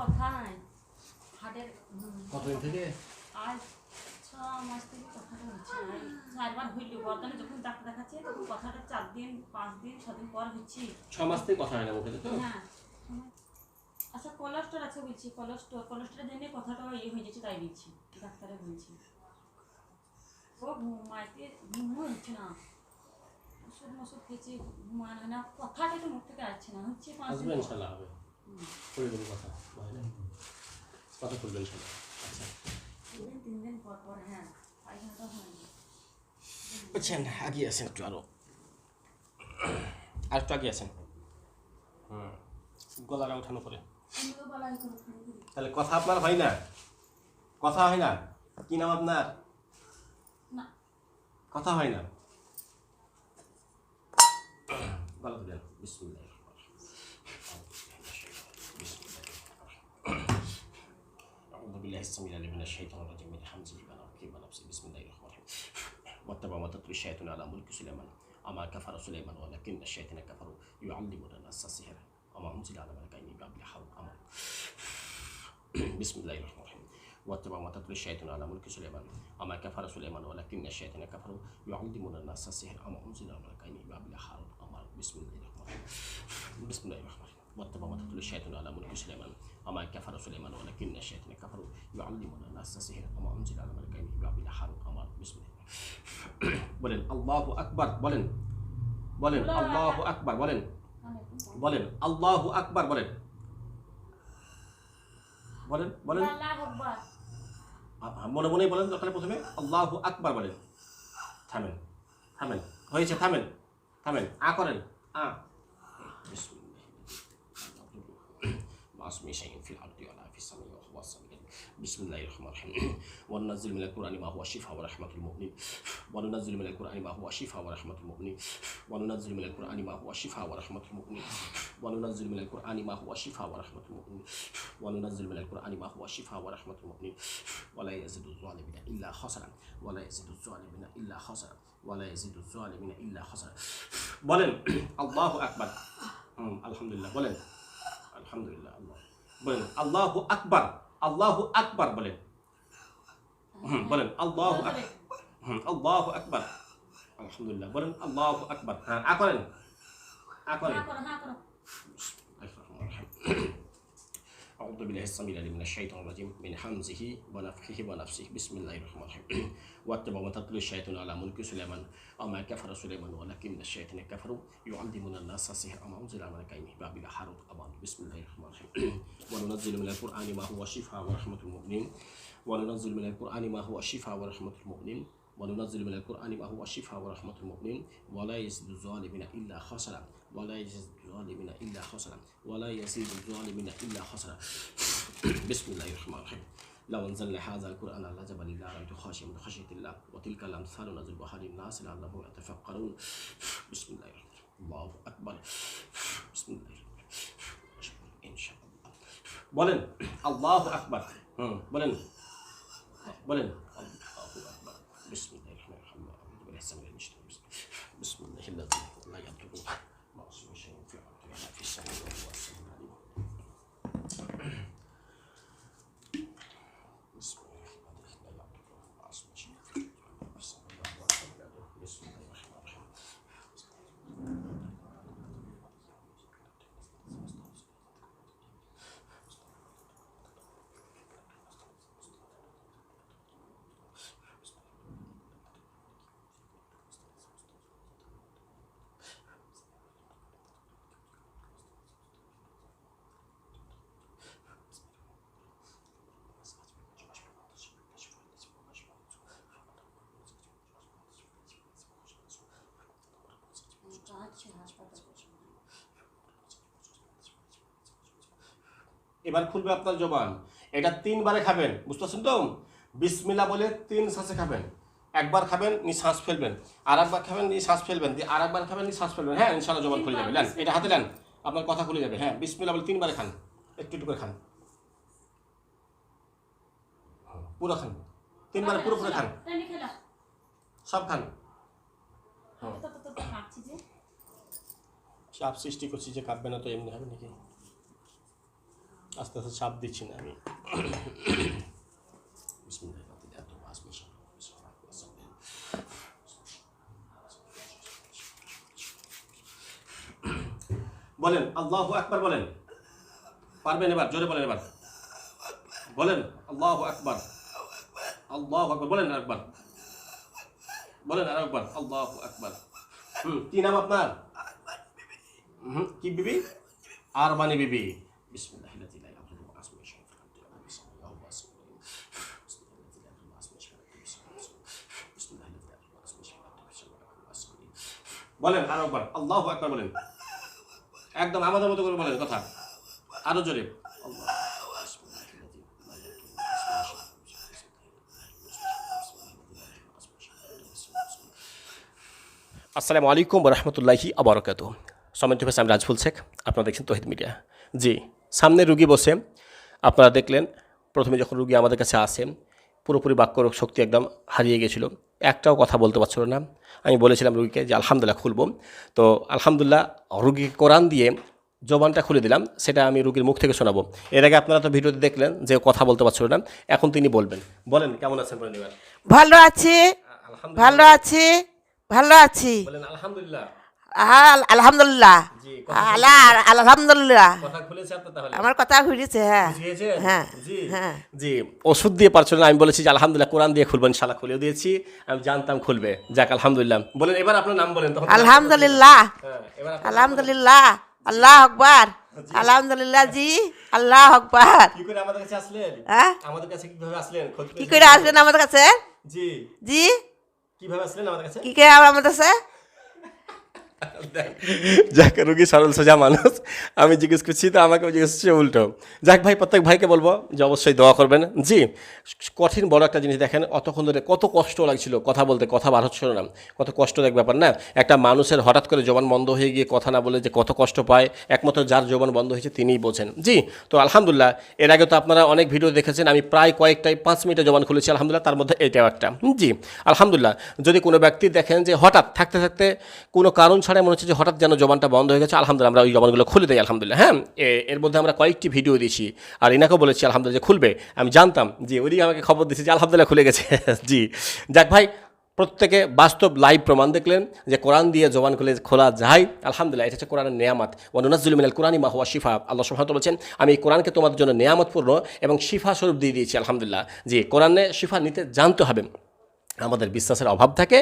কথা হাটের কতদিন থেকে? আজ ছ মাস থেকে কথাটা হচ্ছে। না চারবার হইল। বর্তমানে যখন ডাক্তার দেখাচ্ছে তখন কথাটা চার দিন পাঁচ দিন ছ দিন পর হচ্ছে। ছ মাস থেকে কথা হয় না মুখে তো? হ্যাঁ। আচ্ছা কোলেস্ট্রল আছে বলছি। কোলেস্ট্রল কোলেস্ট্রলের জন্য কথাটা ইয়ে হয়ে যাচ্ছে তাই দিচ্ছি ডাক্তারে বলছি। ও ঘুমাইতে ঘুমও হচ্ছে না। ওষুধ মশুদ খেয়েছি ঘুমানো না। কথাটা তো মুখ থেকে আসছে না। হচ্ছে পাঁচ দিন ইনশাল্লাহ হবে। খুলবেন কথা কথা খুলবেন ইনশাল্লাহ আচ্ছা আগিয়ে আছেন একটু আরও। আর একটু আগিয়ে আছেন হুম গলাটা উঠানো করে করে করি তাহলে কথা আপনার হয় না। কথা হয় না। কি নাম আপনার? কথা হয় না। গলা দেন বিসমুল্লাহ। السميع العليم من الشيطان الرجيم. من حمزة ونفخه ونفسه بسم الله الرحمن الرحيم. واتبع ما تتلو الشياطين على ملك سليمان. أما كفر سليمان ولكن الشياطين كفروا. يعلمون الناس السحر. وما أنزل على ملكين ببابل حرب أمر. بسم الله الرحمن الرحيم. واتبع ما تتلو الشياطين على ملك سليمان. أما كفر سليمان ولكن الشياطين كفروا. يعلمون الناس السحر. وما أنزل على ملكين ببابل حرب أمر. بسم الله الرحمن الرحيم. بسم الله الرحمن الرحيم. واتبع ما تتلو الشياطين على ملك سليمان أما كفر سليمان ولكن الشياطين كفروا يعلمون الناس السحر وما أنزل على ملكين ببابل حرب أمر بسم الله বলেন আল্লাহু আকবার বলেন বলেন আল্লাহু আকবার বলেন বলেন আল্লাহু আকবার বলেন বলেন বলেন আল্লাহ আকবার আ- আ- মনে মনে বলেন তাহলে প্রথমে আল্লাহু আকবার বলেন থামেন থামেন হয়েছে থামেন থামেন আ করেন আ ما اسمي شيء في الارض ولا في السماء وهو السميع العليم. بسم الله الرحمن الرحيم وننزل من القران ما هو شفاء ورحمه المؤمنين وننزل من القران ما هو شفاء ورحمه المؤمنين وننزل من القران ما هو شفاء ورحمه المؤمنين وننزل من القران ما هو شفاء ورحمه المؤمنين وننزل من القران ما هو شفاء ورحمه المؤمنين ولا يزيد الظالمين الا خسرا ولا يزيد الظالمين الا خسرا ولا يزيد الظالمين الا خسرا বলেন আল্লাহু আকবার হুম, আলহামদুলিল্লাহ বলেন আলহামদুলিল্লাহ আল্লাহ বলেন আল্লাহু আকবার আল্লাহু আকবার বলেন হুম, বলেন আল্লাহু আকবার হুম, আল্লাহু আকবার আলহামদুলিল্লাহ বলেন আল্লাহু আকবার হ্যাঁ আ করেন আ করেন হ্যাঁ করো হ্যাঁ করো أعوذ بالله السميع العليم من الشيطان الرجيم من حمزه ونفخه ونفسه. بسم الله الرحمن الرحيم واتبع ما تتلو الشيطان على ملك سليمان أما كفر سليمان ولكن الشيطان كفروا. يعلمون الناس السحر أما أنزل على ملكين بابل هاروت أمان بسم الله الرحمن الرحيم وننزل من القرآن ما هو شفاء ورحمة المؤمنين وننزل من القرآن ما هو شفاء ورحمة المؤمنين وننزل من القرآن ما هو شفاء ورحمة المؤمنين ولا يزيد الظالمين إلا خسرا ولا يزيد الظالمين إلا خسرا ولا يزيد الظالمين إلا خسرا بسم الله الرحمن الرحيم لو أنزلنا هذا القرآن على جبل لرأيت خاشعا من خشية الله وتلك الأمثال نضربها للناس لعلهم يتفكرون بسم الله الرحمن الرحيم الله أكبر بسم الله الرحمن الرحيم إن شاء الله বলেন আল্লাহু আকবার হুম বলেন বলেন আল্লাহু আকবার বিসমিল্লাহির এবার খুলবে আপনার জবান। এটা তিনবারে খাবেন বুঝতে পারছেন তো? বিসমিল্লা বলে তিন শ্বাসে খাবেন। একবার খাবেন নি শ্বাস ফেলবেন। আর একবার খাবেন নি শ্বাস ফেলবেন। দিয়ে আর একবার খাবেন নি শ্বাস ফেলবেন। হ্যাঁ ইনশাল্লাহ জবান খুলে যাবে। নেন এটা হাতে নেন আপনার কথা খুলে যাবে। হ্যাঁ বিসমিল্লা বলে তিনবারে খান। একটু একটু করে খান। পুরো খান। তিনবারে পুরো পুরো খান সব খান। তো তো তো তো কাটছি যে। চাপ সৃষ্টি করছি যে কাঁপবে না তো এমনি হবে নাকি? আস্তে আস্তে চাপ দিচ্ছি না আমি। বলেন, আল্লাহ একবার বলেন। পারবেন এবার, জোরে বলেন এবার। বলেন, আল্লাহ আকবার। আল্লাহ আকবার, বলেন আর একবার বলেন আর একবার আল্লাহ আকবার। হুম, কি নাম আপনার? কি বিবি? আর বানি বিবি বলেন, আরও একবার, আল্লাহ আকবার বলেন। একদম আমাদের মতো করে বলেন, কথা। আরও জোরে। আসসালামু আলাইকুম রহমতুল্লাহি আবরকাত সমেন টিফেস আমি রাজফুল শেখ আপনারা দেখছেন তহিদ মিডিয়া। জি সামনে রুগী বসে আপনারা দেখলেন প্রথমে যখন রুগী আমাদের কাছে আসেন পুরোপুরি বাক্য শক্তি একদম হারিয়ে গেছিল। একটাও কথা বলতে পারছিল না। আমি বলেছিলাম রুগীকে যে আলহামদুলিল্লাহ খুলব। তো আলহামদুলিল্লাহ রুগীকে কোরআন দিয়ে জবানটা খুলে দিলাম সেটা আমি রুগীর মুখ থেকে শোনাবো। এর আগে আপনারা তো ভিডিওতে দেখলেন যে কথা বলতে পারছিল না। এখন তিনি বলবেন। বলেন কেমন আছেন ভালো আছি। ভালো আছি। ভালো আছি। বলেন আলহামদুলিল্লাহ। আল- আলহামদুলিল্লাহ। আল্লাহ আলহামদুলিল্লাহ আমার কথা ঘুরেছে হ্যাঁ। হ্যাঁ, হ্যাঁ। জি ওষুধ দিয়ে পারছিল না আমি বলেছি যে আলহামদুলিল্লাহ কোরআন দিয়ে খুলবেন শালা খুলে দিয়েছি। আমি জানতাম খুলবে। যাক আলহামদুলিল্লাহ। বলেন এবার আপনার নাম বলেন আলহামদুলিল্লাহ। হ্যাঁ আলহামদুলিল্লাহ। আল্লাহ আকবার। আলহামদুলিল্লাহ জি। আল্লাহ আকবার। কি করে আমাদের কাছে আসলেন? হ্যাঁ? আমাদের কাছে কীভাবে আসলেন? কি করে আসবেন আমাদের কাছে? জি। জি। কীভাবে আসলেন আমাদের কাছে? কি করে আমাদের কাছে? যাক, রুগী সরল সোজা মানুষ। আমি জিজ্ঞেস করছি, তো আমাকে জিজ্ঞেস করছে, উল্টো। যাক ভাই, প্রত্যেক ভাইকে বলব যে অবশ্যই দোয়া করবেন। জি, কঠিন, বড় একটা জিনিস দেখেন, অতক্ষণ ধরে কত কষ্ট লাগছিল কথা বলতে, কথা বার হচ্ছিল না। কত কষ্ট এক ব্যাপার না? একটা মানুষের হঠাৎ করে জবান বন্ধ হয়ে গিয়ে কথা না বলে যে কত কষ্ট পায়, একমাত্র যার জবান বন্ধ হয়েছে তিনিই বোঝেন। জি, তো আলহামদুলিল্লাহ, এর আগে তো আপনারা অনেক ভিডিও দেখেছেন, আমি প্রায় কয়েকটাই পাঁচ মিনিটে জবান খুলেছি, আলহামদুলিল্লাহ, তার মধ্যে এটাও একটা। জি, আলহামদুলিল্লাহ, যদি কোনো ব্যক্তি দেখেন যে হঠাৎ থাকতে থাকতে কোনো কারণ ছাড়াই মনে হচ্ছে যে হঠাৎ যেন জবানটা বন্ধ হয়ে গেছে। আলহামদুলিল্লাহ আমরা ওই জবানগুলো খুলে দিই, আলহামদুলিল্লাহ। হ্যাঁ এর মধ্যে আমরা কয়েকটি ভিডিও দিয়েছি আর এনাকেও বলেছি, আলহামদুলিল্লাহ খুলবে। আমি জানতাম যে ওইদিকে আমাকে খবর দিয়েছে যে আলহামদুলিল্লাহ খুলে গেছে। জি। যাক ভাই, প্রত্যেকে বাস্তব লাইভ প্রমাণ দেখলেন যে কোরআন দিয়ে জবান খুলে খোলা যায়। আলহামদুলিল্লাহ, এটা হচ্ছে কোরআনের নেয়ামত। ওয়ানুনাজুল মিনাল কোরআনি মা হুয়া শিফা। আল্লাহ সুবহানাহু বলছেন, আমি এই কোরআনকে তোমাদের জন্য নেয়ামতপূর্ণ এবং শিফা স্বরূপ দিয়ে দিয়েছি, আলহামদুলিল্লাহ। জি, কোরআনে শিফা নিতে জানতে হবে। আমাদের বিশ্বাসের অভাব থাকে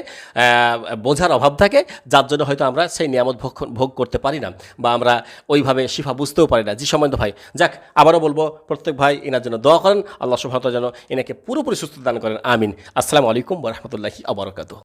বোঝার অভাব থাকে, যার জন্য হয়তো আমরা সেই নিয়ামত ভোগ ভোগ করতে পারি না বা আমরা ওইভাবে শিফা বুঝতেও পারি না। জি সম্বন্ধ ভাই, যাক, আবারও বলব, প্রত্যেক ভাই এনার জন্য দোয়া করেন, আল্লাহ তাআলা যেন এনাকে পুরোপুরি সুস্থ দান করেন, আমিন। আসসালামু আলাইকুম বরহমতুল্লাহি বারাকাতুহু।